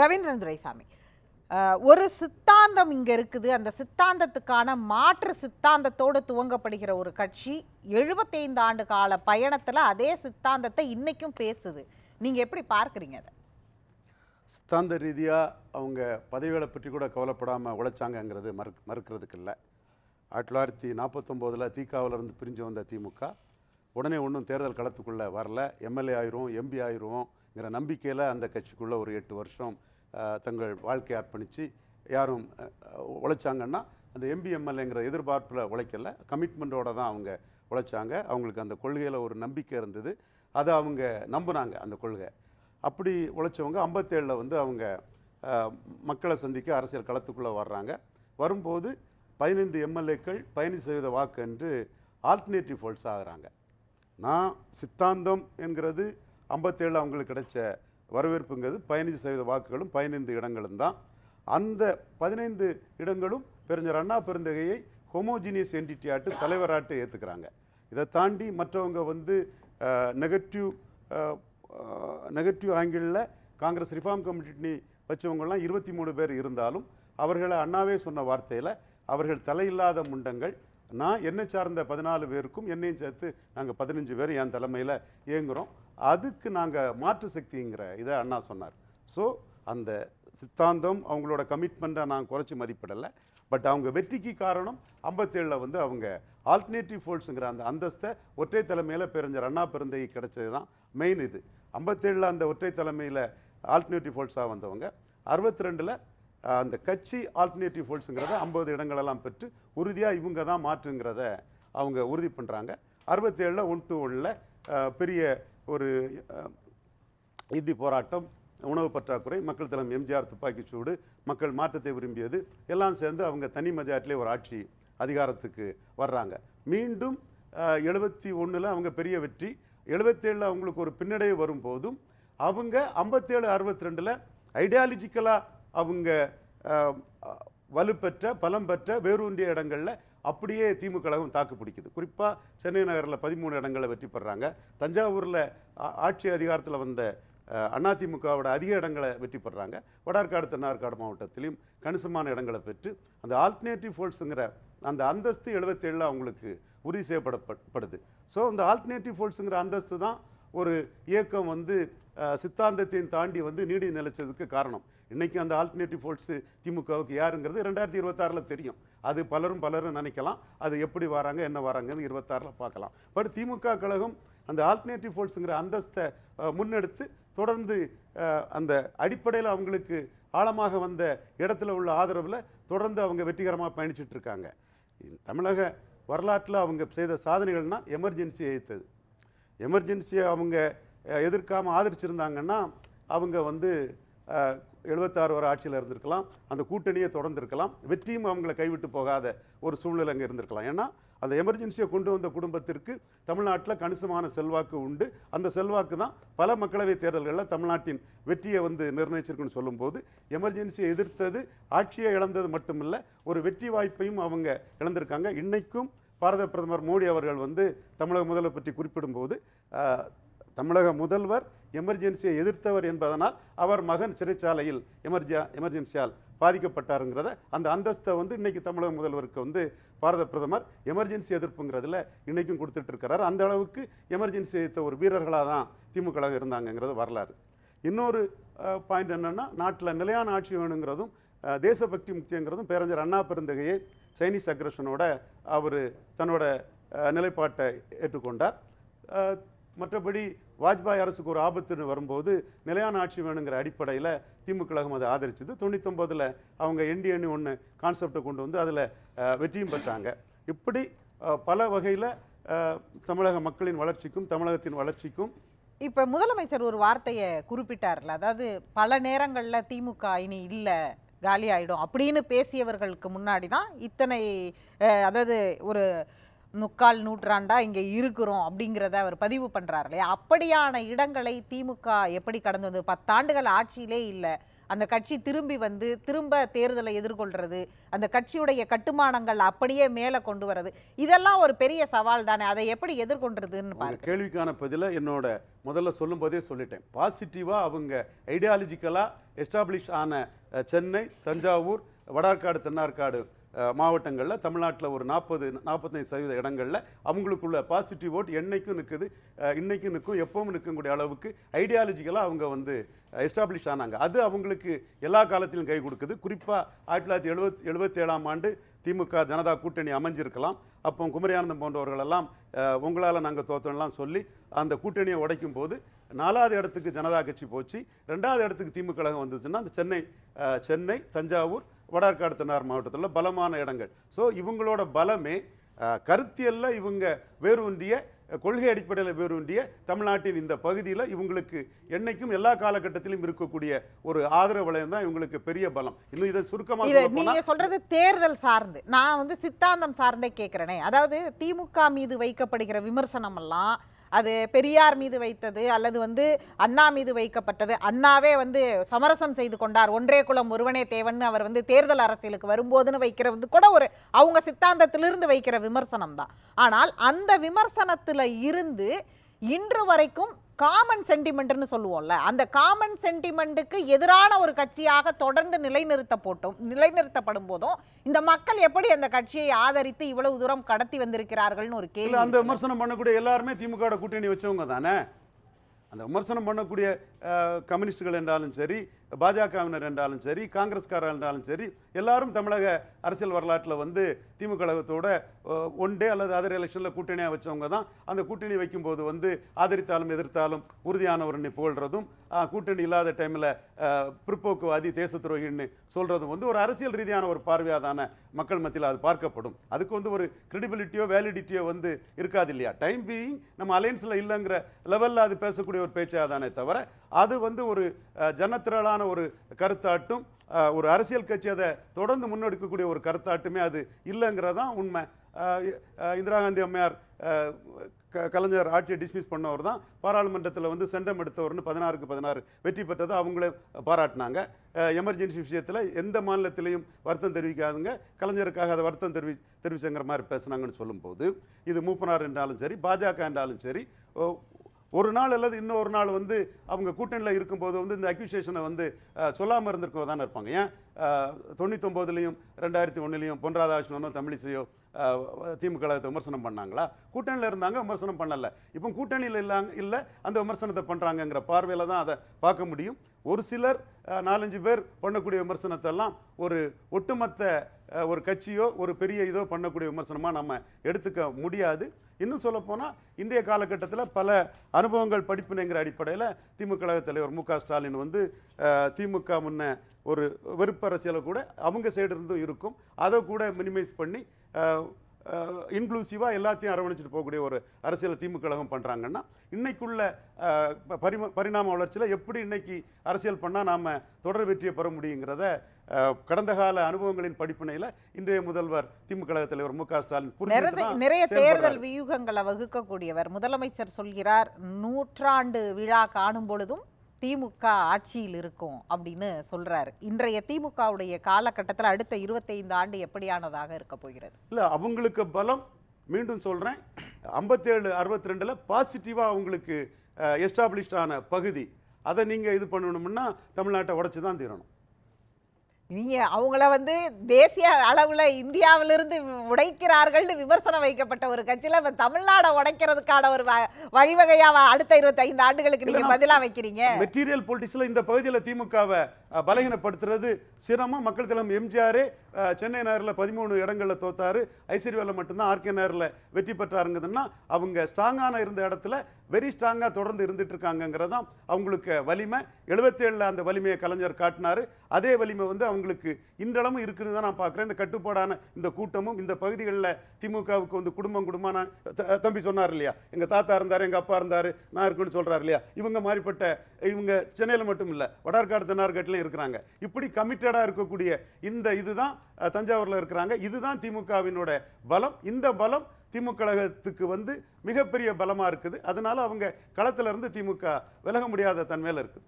ரவீந்திரன் துரைசாமி. ஒரு சித்தாந்தம் இங்கே இருக்குது. அந்த சித்தாந்தத்துக்கான மாற்று சித்தாந்தத்தோடு துவங்கப்படுகிற ஒரு கட்சி 75 ஆண்டு கால பயணத்தில் அதே சித்தாந்தத்தை இன்றைக்கும் பேசுது. நீங்கள் எப்படி பார்க்குறீங்க அதை? சித்தாந்த ரீதியாக அவங்க பதவிகளை பற்றி கூட கவலைப்படாமல் உழைச்சாங்கங்கிறது மறு மறுக்கிறதுக்கு இல்லை. ஆயிரத்தி தொள்ளாயிரத்தி நாற்பத்தொம்போதில் இருந்து பிரிஞ்சு வந்த திமுக உடனே ஒன்றும் தேர்தல் களத்துக்குள்ளே வரல. எம்எல்ஏ ஆயிரும் எம்பி ஆயிருவோங்கிற நம்பிக்கையில் அந்த கட்சிக்குள்ளே ஒரு எட்டு வருஷம் தங்கள் வாழ்க்கையை அர்ப்பணித்து யாரும் உழைச்சாங்கன்னா அந்த எம்பிஎம்எல்ஏங்கிற எதிர்பார்ப்பில் உழைக்கல. கமிட்மெண்ட்டோட தான் அவங்க உழைச்சாங்க. அவங்களுக்கு அந்த கொள்கையில் ஒரு நம்பிக்கை இருந்தது. அதை அவங்க நம்பினாங்க அந்த கொள்கை. அப்படி உழைச்சவங்க ஐம்பத்தேழில் வந்து அவங்க மக்களை சந்திக்க அரசியல் களத்துக்குள்ளே வர்றாங்க. வரும்போது பதினைந்து எம்எல்ஏக்கள் பயணி சதவீத வாக்கு என்று ஆல்டர்னேட்டிவ் ஃபோல்ஸ் ஆகுறாங்க. நான் சித்தாந்தம் என்கிறது ஐம்பத்தேழு அவங்களுக்கு கிடைச்ச வரவேற்புங்கிறது பதினஞ்சு சதவீத வாக்குகளும் பதினைந்து இடங்களும் தான். அந்த பதினைந்து இடங்களும் பெருஞ்சர் அண்ணா பெருந்தகையை ஹோமோஜினியஸ் என்டிட்டியாட்டு தலைவராட்டு ஏற்றுக்கிறாங்க இதை தாண்டி மற்றவங்க வந்து நெகட்டிவ் நெகட்டிவ் ஆங்கிளில் காங்கிரஸ் ரிஃபார்ம் கமிட்டி வச்சவங்கள்லாம் இருபத்தி மூணு பேர் இருந்தாலும் அவர்களை அண்ணாவே சொன்ன வார்த்தையில் அவர்கள் தலையில்லாத முண்டங்கள். நான் என்னை சார்ந்த பதினாலு பேருக்கும் என்னையும் சேர்த்து நாங்கள் பதினஞ்சு பேர் என் தலைமையில் இயங்குகிறோம் அதுக்கு நாங்கள் மாற்று சக்திங்கிற இதை அண்ணா சொன்னார். ஸோ அந்த சித்தாந்தம் அவங்களோட கமிட்மெண்ட்டை நான் குறைச்சி மதிப்பிடலை. பட் அவங்க வெற்றிக்கு காரணம் ஐம்பத்தேழில் வந்து அவங்க ஆல்டர்னேட்டிவ் ஃபோல்ஸுங்கிற அந்த அந்தஸ்தை ஒற்றை தலைமையில் பெருஞ்சர் அண்ணா பெருந்தை கிடைச்சது தான் மெயின் இது. ஐம்பத்தேழில் அந்த ஒற்றை தலைமையில் ஆல்டர்னேட்டிவ் ஃபோல்ஸாக வந்தவங்க. அறுபத்தி ரெண்டில் அந்த கட்சி ஆல்டர்னேட்டிவ் ஃபோல்ஸுங்கிறத ஐம்பது இடங்களெல்லாம் பெற்று உறுதியாக இவங்க தான் மாற்றுங்கிறத அவங்க உறுதி பண்ணுறாங்க அறுபத்தேழில் ஒன் டு ஒன்னில் பெரிய ஒரு இந்தி போராட்டம் உணவு பற்றாக்குறை மக்கள் தலைமை எம்ஜிஆர் துப்பாக்கிச் சூடு மக்கள் மாற்றத்தை விரும்பியது எல்லாம் சேர்ந்து அவங்க தனி மெஜாரிட்டிலே ஒரு ஆட்சி அதிகாரத்துக்கு வர்றாங்க. மீண்டும் எழுபத்தி ஒன்றில் அவங்க பெரிய வெற்றி எழுபத்தேழில் அவங்களுக்கு ஒரு பின்னடைவு வரும்போதும் அவங்க ஐம்பத்தேழு அறுபத்தி ரெண்டில் ஐடியாலஜிக்கலாக அவங்க வலுப்பெற்ற பலம் பெற்ற வேரூன்றிய இடங்களில் அப்படியே திமுக கழகம் தாக்கு பிடிக்குது. குறிப்பாக சென்னை நகரில் பதிமூணு இடங்களை வெற்றி பெறாங்க. தஞ்சாவூரில் ஆட்சி அதிகாரத்தில் வந்த அதிமுகவோட அதிக இடங்களை வெற்றி பெறாங்க. வடார்காடு தென்னார்காடு மாவட்டத்திலையும் கணிசமான இடங்களை பெற்று அந்த ஆல்டர்னேட்டிவ் ஃபோர்ஸுங்கிற அந்த அந்தஸ்து எழுபத்தேழில் அவங்களுக்கு உறுதி செய்யப்படப்படுது. ஸோ அந்த ஆல்டர்னேட்டிவ் ஃபோர்ஸுங்கிற அந்தஸ்து தான் ஒரு இயக்கம் வந்து சித்தாந்தத்தையும் தாண்டி வந்து நீடி நிலைச்சதுக்கு காரணம். இன்றைக்கும் அந்த ஆல்டர்னேட்டிவ் ஃபோர்ஸ் திமுகவுக்கு யாருங்கிறது ரெண்டாயிரத்தி இருபத்தாறில் தெரியும். அது பலரும் பலரும் நினைக்கலாம். அது எப்படி வராங்க என்ன வராங்கன்னு இருபத்தாறில் பார்க்கலாம். பட் திமுக கழகம் அந்த ஆல்டர்னேட்டிவ் ஃபோர்ஸுங்கிற அந்தஸ்தை முன்னெடுத்து தொடர்ந்து அந்த அடிப்படையில் அவங்களுக்கு ஆழமாக வந்த இடத்துல உள்ள ஆதரவில் தொடர்ந்து அவங்க வெற்றிகரமாக பயணிச்சுட்டு இருக்காங்க. தமிழக வரலாற்றில் அவங்க செய்த சாதனைகள்னா எமர்ஜென்சி எதிர்த்தது எமர்ஜென்சியை அவங்க எதிர்க்காமல் ஆதரிச்சிருந்தாங்கன்னா அவங்க வந்து எழுபத்தாறு வர ஆட்சியில் இருந்திருக்கலாம். அந்த கூட்டணியை தொடர்ந்திருக்கலாம். வெற்றியும் அவங்கள கைவிட்டு போகாத ஒரு சூழ்நிலை அங்கே இருந்திருக்கலாம். ஏன்னா அந்த எமர்ஜென்சியை கொண்டு வந்த குடும்பத்திற்கு தமிழ்நாட்டில் கணிசமான செல்வாக்கு உண்டு. அந்த செல்வாக்கு தான் பல மக்களவை தேர்தல்களில் தமிழ்நாட்டின் வெற்றியை வந்து நிர்ணயிச்சிருக்குன்னு சொல்லும்போது எமர்ஜென்சியை எதிர்த்தது ஆட்சியை இழந்தது மட்டுமில்ல ஒரு வெற்றி வாய்ப்பையும் அவங்க இழந்திருக்காங்க. இன்றைக்கும் பாரத பிரதமர் மோடி அவர்கள் வந்து தமிழக முதல்வர் பற்றி குறிப்பிடும்போது தமிழக முதல்வர் எமர்ஜென்சியை எதிர்த்தவர் என்பதனால் அவர் மகன் சிறைச்சாலையில் எமர்ஜியா எமர்ஜென்சியால் பாதிக்கப்பட்டாருங்கிறத அந்த அந்தஸ்தை வந்து இன்றைக்கி தமிழக முதல்வருக்கு வந்து பாரத பிரதமர் எமர்ஜென்சி எதிர்ப்புங்கிறதுல இன்றைக்கும் கொடுத்துட்டு இருக்கிறார் அந்த அளவுக்கு எமர்ஜென்சி எதிர்த்த ஒரு வீரர்களாக தான் திமுக இருந்தாங்கங்கிறது வரலாறு. இன்னொரு பாயிண்ட் என்னென்னா நாட்டில் நிலையான ஆட்சி வேணுங்கிறதும் தேசபக்தி முக்கியங்கிறதும் பேரஞ்சர் அண்ணா பெருந்தகையை சைனீஸ் அக்ரஷனோட அவர் தன்னோட நிலைப்பாட்டை ஏற்றுக்கொண்டார். மற்றபடி வாஜ்பாய் அரசுக்கு ஒரு ஆபத்துன்னு வரும்போது நிலையான ஆட்சி வேணுங்கிற அடிப்படையில் திமுக கழகம் அதை ஆதரிச்சது. தொண்ணூத்தொம்போதில் அவங்க என்டிஎன்னு ஒன்று கான்செப்டை கொண்டு வந்து அதில் வெற்றியும் பெற்றாங்க. இப்படி பல வகையில் தமிழக மக்களின் வளர்ச்சிக்கும் தமிழகத்தின் வளர்ச்சிக்கும் இப்ப முதலமைச்சர் ஒரு வார்த்தையை குறிப்பிட்டார்ல. அதாவது பல நேரங்களில் திமுக இனி இல்லை காலி ஆயிடும் அப்படின்னு பேசியவர்களுக்கு முன்னாடி தான் இத்தனை அதாவது ஒரு முக்கால் நூற்றாண்டா இங்க இருக்கிறோம் அப்படிங்கிறத அவர் பதிவு பண்றாரு இல்லையா அப்படியான இடங்களை திமுக எப்படி கடந்து வந்து பத்தாண்டுகள் ஆட்சியிலே இல்ல. அந்த கட்சி திரும்பி வந்து திரும்ப தேர்தலை எதிர்கொள்றது அந்த கட்சியுடைய கட்டுமானங்கள் அப்படியே மேலே கொண்டு வர்றது இதெல்லாம் ஒரு பெரிய சவால் தானே. அதை எப்படி எதிர்கொள்றதுன்னு கேள்விக்கான பதிலை என்னோட முதல்ல சொல்லும்போதே சொல்லிட்டேன். பாசிட்டிவாக அவங்க ஐடியாலஜிக்கலாக எஸ்டாப்ளிஷ் ஆன சென்னை தஞ்சாவூர் வடார்காடு தென்னார்காடு மாவட்டங்களில் தமிழ்நாட்டில் ஒரு நாற்பது நாற்பத்தஞ்சு சதவீத இடங்களில் அவங்களுக்குள்ள பாசிட்டிவ் ஓட் என்னைக்கும் நிற்குது இன்றைக்கும் நிற்கும் எப்பவும் நிற்கக்கூடிய அளவுக்கு ஐடியாலஜிக்கலாக அவங்க வந்து எஸ்டாப்ளிஷ் ஆனாங்க. அது அவங்களுக்கு எல்லா காலத்திலும் கை கொடுக்குது. குறிப்பாக ஆயிரத்தி தொள்ளாயிரத்தி எழுபத் எழுபத்தேழாம் ஆண்டு திமுக ஜனதா கூட்டணி அமைஞ்சிருக்கலாம். அப்போ குமரியானந்தம் போன்றவர்களெல்லாம் உங்களால் நாங்கள் தோத்தோம்லாம் சொல்லி அந்த கூட்டணியை உடைக்கும் போது நாலாவது இடத்துக்கு ஜனதா கட்சி போச்சு. ரெண்டாவது இடத்துக்கு திமுக கழகம் வந்துச்சுன்னா அந்த சென்னை சென்னை தஞ்சாவூர் வடார்காடு தென்னார் மாவட்டத்தில் பலமான இடங்கள். ஸோ இவங்களோட பலமே கருத்தியல்ல இவங்க வேரூன்றிய கொள்கை அடிப்படையில் வேரூன்றிய தமிழ்நாட்டின் இந்த பகுதியில் இவங்களுக்கு என்னைக்கும் எல்லா காலகட்டத்திலும் இருக்கக்கூடிய ஒரு ஆதரவு வளையம் தான் இவங்களுக்கு பெரிய பலம். இன்னும் இதை சுருக்கமாக நீங்க சொல்றது தேர்தல் சார்ந்து. நான் வந்து சித்தாந்தம் சார்ந்தே கேட்கிறேனே அதாவது திமுக மீது வைக்கப்படுகிற விமர்சனம் எல்லாம் அது பெரியார் மீது வைத்தது அல்லது வந்து அண்ணா மீது வைக்கப்பட்டது. அண்ணாவே வந்து சமரசம் செய்து கொண்டார். ஒன்றே குலம் ஒருவனே தேவன் அவர் வந்து தேர்தல் அரசியலுக்கு வரும்போதுன்னு வைக்கிறது கூட ஒரு அவங்க சித்தாந்தத்திலிருந்து வைக்கிற விமர்சனம் தான் ஆனால் அந்த விமர்சனத்தில் இருந்து இன்று வரைக்கும் காமன் சென்டிமெண்ட்னு சொல்லுவோம்ல அந்த காமன் சென்டிமெண்ட்டுக்கு எதிரான ஒரு கட்சியாக தொடர்ந்து நிலைநிறுத்த போட்டும் நிலைநிறுத்தப்படும் போதும் இந்த மக்கள் எப்படி அந்த கட்சியை ஆதரித்து இவ்வளவு தூரம் கடத்தி வந்திருக்கிறார்கள்னு ஒரு கேள்வி அந்த. விமர்சனம் பண்ணக்கூடிய எல்லாருமே திமுக கூட்டணி வச்சவங்க தானே அந்த விமர்சனம் பண்ணக்கூடிய கம்யூனிஸ்டுகள் என்றாலும் சரி பாஜகவினர் என்றாலும் சரி காங்கிரஸ்காரர் என்றாலும் சரி எல்லாரும் தமிழக அரசியல் வரலாற்றில் வந்து திமுக கழகத்தோட அஹ், ஒன் டே அல்லது அதர் எலெக்ஷனில் கூட்டணியாக வச்சவங்க தான். அந்த கூட்டணி வைக்கும்போது வந்து ஆதரித்தாலும் எதிர்த்தாலும் உறுதியானவர்னு புகழ்றதும் கூட்டணி இல்லாத டைமில் பிற்போக்குவாதி தேச துரோகின்னு சொல்கிறதும் வந்து ஒரு அரசியல் ரீதியான ஒரு பார்வையாக தானே மக்கள் மத்தியில் அது பார்க்கப்படும். அதுக்கு வந்து ஒரு கிரெடிபிலிட்டியோ வேலிடிட்டியோ வந்து இருக்காது இல்லையா? டைம் பீயிங் நம்ம அலைன்ஸில் இல்லைங்கிற லெவலில் அது பேசக்கூடிய ஒரு பேச்சாக தானே தவிர அது வந்து ஒரு ஜனத்திரளான ஒரு கருத்தாட்டும் ஒரு அரசியல் கட்சி அதை தொடர்ந்து முன்னெடுக்கக்கூடிய ஒரு கருத்தாட்டுமே அது இல்லைங்கிறதான் உண்மை. இந்திரா காந்தி அம்மையார் கலைஞர் ஆட்சியை டிஸ்மிஸ் பண்ணவர் தான் பாராளுமன்றத்தில் வந்து சென்றம் எடுத்தவர்னு பதினாறுக்கு பதினாறு வெற்றி பெற்றதை அவங்களே பாராட்டினாங்க. எமர்ஜென்சி விஷயத்தில் எந்த மாநிலத்திலையும் வருத்தம் தெரிவிக்காதுங்க. கலைஞருக்காக அதை வருத்தம் தெரிவி தெரிவிச்சங்கிற மாதிரி பேசுனாங்கன்னு சொல்லும்போது இது மூப்பனார் என்றாலும் சரி பாஜக என்றாலும் சரி ஓ, ஒரு நாள் அல்லது இன்னொரு நாள் வந்து அவங்க கூட்டணியில் இருக்கும்போது வந்து இந்த அக்யூசியேஷனை வந்து சொல்லாமல் இருந்திருக்கோ தானே இருப்பாங்க. ஏன்? தொண்ணூத்தொம்போதுலையும் ரெண்டாயிரத்தி ஒன்றுலையும் பொன்ராதாகிருஷ்ணனோ தமிழிசையோ திமுக விமர்சனம் பண்ணாங்களா? கூட்டணியில் இருந்தாங்க விமர்சனம் பண்ணலை. இப்போ கூட்டணியில் இல்லாங்க இல்லை அந்த விமர்சனத்தை பண்ணுறாங்கங்கிற பார்வையில் தான் அதை பார்க்க முடியும். ஒரு சிலர் நாலஞ்சு பேர் பண்ணக்கூடிய விமர்சனத்தெல்லாம் ஒரு ஒட்டுமொத்த ஒரு கட்சியோ ஒரு பெரிய இதோ பண்ணக்கூடிய விமர்சனமாக நம்ம எடுத்துக்க முடியாது. இன்னும் சொல்லப்போனால் இன்றைய காலகட்டத்தில் பல அனுபவங்கள் படிப்பினைங்கிற அடிப்படையில் திமுக கழக தலைவர் மு ஸ்டாலின் வந்து திமுக முன்ன ஒரு வெறுப்பு அரசியலை கூட அவங்க சைடு இருந்தும் இருக்கும். அதை கூட மினிமைஸ் பண்ணி இன்க்ளூசிவாக எல்லாத்தையும் அரவணைச்சிட்டு போகக்கூடிய ஒரு அரசியலை திமுக கழகம் பண்ணுறாங்கன்னா ப- பரிம பரிணாம வளர்ச்சியில் எப்படி இன்னைக்கு அரசியல் பண்ணால் நாம் தொடர் வெற்றியை பெற முடியுங்கிறத கடந்த கால அனுபவங்களின் படிப்பினையில் இன்றைய முதல்வர் திமுக கழக தலைவர் மு க ஸ்டாலின் நிறைய. தேர்தல் வியூகங்களை வகுக்கக்கூடியவர் முதலமைச்சர் சொல்கிறார் நூற்றாண்டு விழா காணும் பொழுதும் திமுக ஆட்சியில் இருக்கும் அப்படின்னு சொல்றாரு. இன்றைய திமுகவுடைய காலகட்டத்தில் அடுத்த இருபத்தைந்து ஆண்டு எப்படியானதாக இருக்க போகிறது? இல்லை அவங்களுக்கு பலம் மீண்டும் சொல்கிறேன் ஐம்பத்தேழு அறுபத்தி ரெண்டில் பாசிட்டிவாக அவங்களுக்கு எஸ்டாப்ளிஷ்டான பகுதி. அதை நீங்கள் இது பண்ணணும்னா தமிழ்நாட்டை உடச்சி தான் தீரணும். நீங்க அவங்கள வந்து தேசிய அளவுல இந்தியாவிலிருந்து உடைக்கிறார்கள்னு விமர்சனம் வைக்கப்பட்ட ஒரு கட்சியில இப்ப தமிழ்நாடை உடைக்கிறதுக்கான ஒரு வ- வழிவகையா வ- அடுத்த இருபத்தைந்து ஆண்டுகளுக்கு நீங்க இல்ல, பதிலா வைக்கிறீங்க. மெட்டீரியல் பொலிட்டிக்ஸில் இந்த பகுதியில் திமுகவை பலகீனப்படுத்துறது. சிரமம். மக்கள் தலைமை எம்ஜிஆரே சென்னை நகரில் பதிமூணு இடங்களில் தோத்தாரு. ஐஸ்வர்யாவில் மட்டும்தான் ஆர்கே நகரில் வெற்றி பெற்றாருங்குதுன்னா அவங்க ஸ்ட்ராங்கான இருந்த இடத்துல வெரி ஸ்ட்ராங்காக தொடர்ந்து இருந்துட்டு இருக்காங்கங்கிறது தான் அவங்களுக்கு வலிமை. எழுபத்தேழில் அந்த வலிமையை கலைஞர் காட்டினாரு. அதே வலிமை வந்து அவங்களுக்கு இன்றளவும் இருக்குன்னு தான் நான் பார்க்குறேன். இந்த கட்டுப்பாடான இந்த கூட்டமும் இந்த பகுதிகளில் திமுகவுக்கு வந்து குடும்பம் குடும்பமான த- தம்பி சொன்னார் இல்லையா? எங்கள் தாத்தா இருந்தார் எங்கள் அப்பா இருந்தார் நான் இருக்குன்னு சொல்கிறார் இல்லையா? இவங்க மாதிரிப்பட்ட இவங்க சென்னையில் மட்டும் இல்லை வடார்காடு தென்னார்காட்டிலையும் இருக்கிறாங்க. இப்படி கமிட்டடாக இருக்கக்கூடிய இந்த இதுதான் தஞ்சாவூரில் தஞ்சாவூர்ல இருக்கிறாங்க. இதுதான் திமுகவினோட பலம். இந்த பலம் திமுக கழகத்துக்கு வந்து மிகப்பெரிய பலமா இருக்குது. அதனால அவங்க களத்துல இருந்து திமுக விலக முடியாத தன்மையில் இருக்குது.